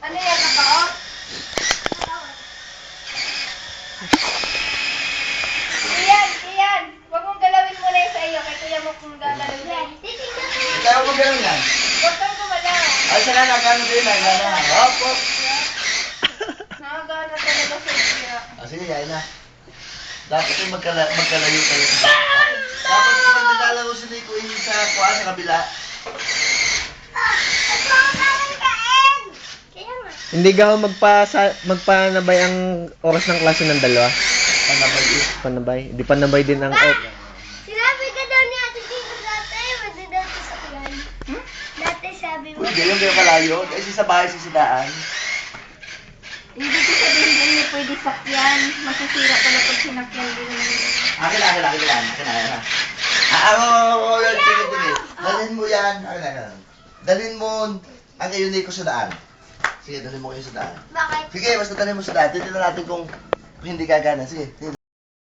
Ano yan, nakaot? Iyan, iyan. Huwag mong galawin muna yung sa iyo. Kay kuya mo kung gagalawin yan. Kaya mo ganun yan. Huwag kang gumalaw. Ay, sana nagano din, nagano. Hop. Nakagana talaga sa kuya. Ah, sige, yan na. Dapat yung magkala magkalayo kayo. Dapat pag naglalaro si Nico yung sa kuha sa kabila. Kaya nga. Hindi ka magpa sa, magpanabay ang oras ng klase ng dalawa. Panabay. Panabay. Di panabay din ang out. Sinabi ka daw ni Ate Tito dati, wala daw ito sa kulay. Dati sabi mo. Uy, ganyan kayo kalayo. Kasi sa bahay sisidaan. Hindi ko sabihin din niya pwede sakyan. Masasira pala pag sinakyan din naman. Akin na, akin na, akin na. Akin na, akin na. Ah, ako, ako, ako, sige. Dalhin mo yan. Akin na, akin na. Dalhin mo ang kayo Nico sa daan. Sige, dalhin mo kayo sa daan. Bakit? Sige, basta dalhin mo sa daan. Titignan natin kung hindi gagana. Sige, sige.